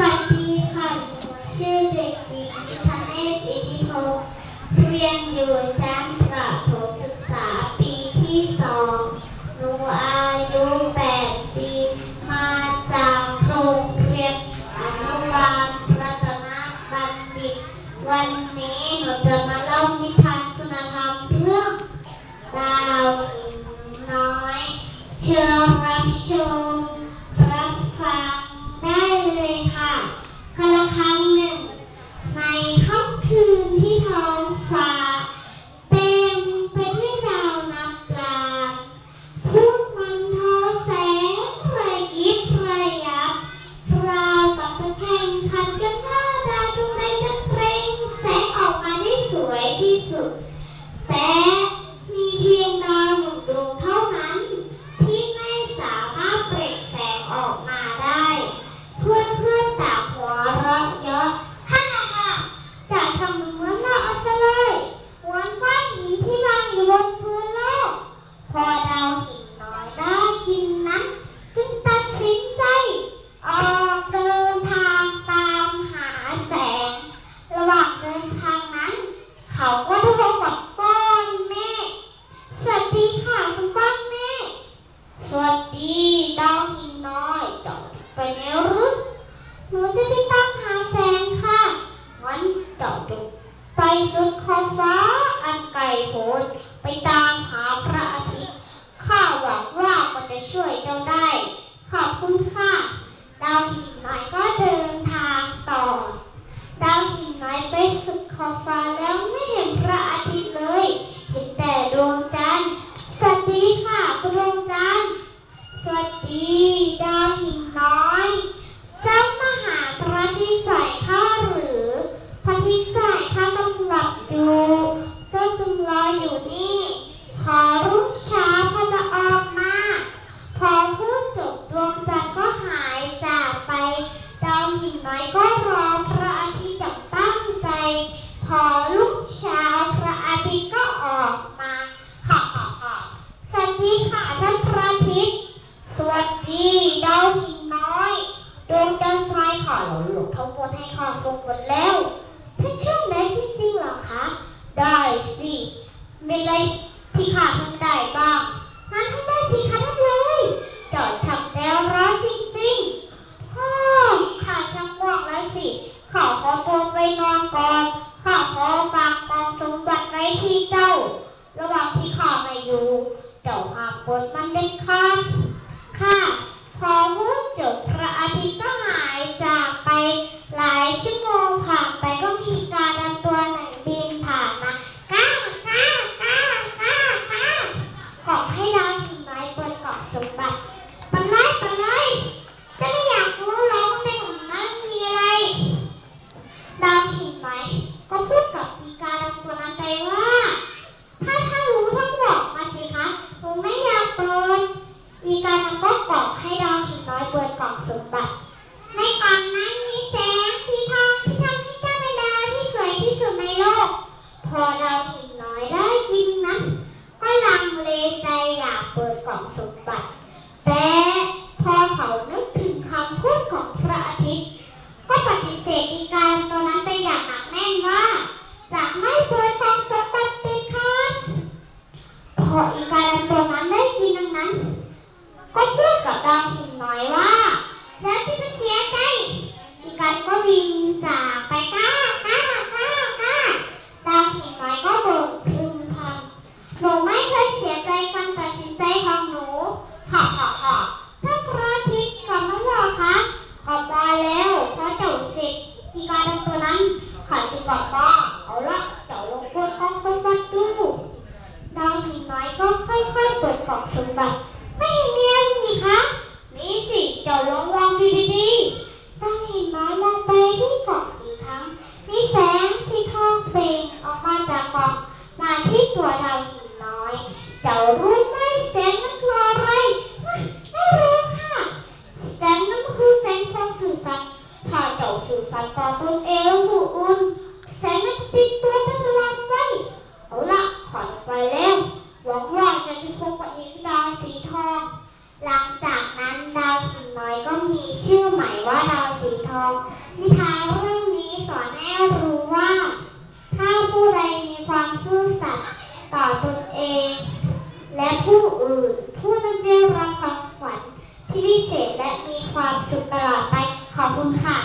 วัสดีค่ะ ชื่อเด็กหญิงธเนศอิทิพงศ์เรียนอยู่ชั้น people เขาก็โทรศัพท์ก้อนแม่ สวัสดีค่ะคุณก้อนแม่ สวัสดีดาวหินน้อยจอดไปแล้วหรือหนูจะไปตามหาแสงค่ะงั้นจอดไปสุดคอ follow me. พอลุกเช้าพระอาทิตย์ก็ออกมาค่ะค่ะค่ะสวัสดีค่ะท่านพระอาทิตย์สวัสดีดาวหินน้อยดวงดาวไฟค่ะหลงหลงทั้งหมดให้ขอบคุณหมดแล้ว ที่เจ้า ระวังที่คอไม่อยู่เจ้าหามบนมา papá. 小熊猫 PPT. องนิทานเรื่องนี้สอนให้รู้ว่า ถ้าผู้ใดมีความซื่อสัตย์ต่อตนเอง และผู้อื่น ผู้นั้นได้รับความฝันที่พิเศษและมีความสุขตลอดไปขอบคุณค่ะ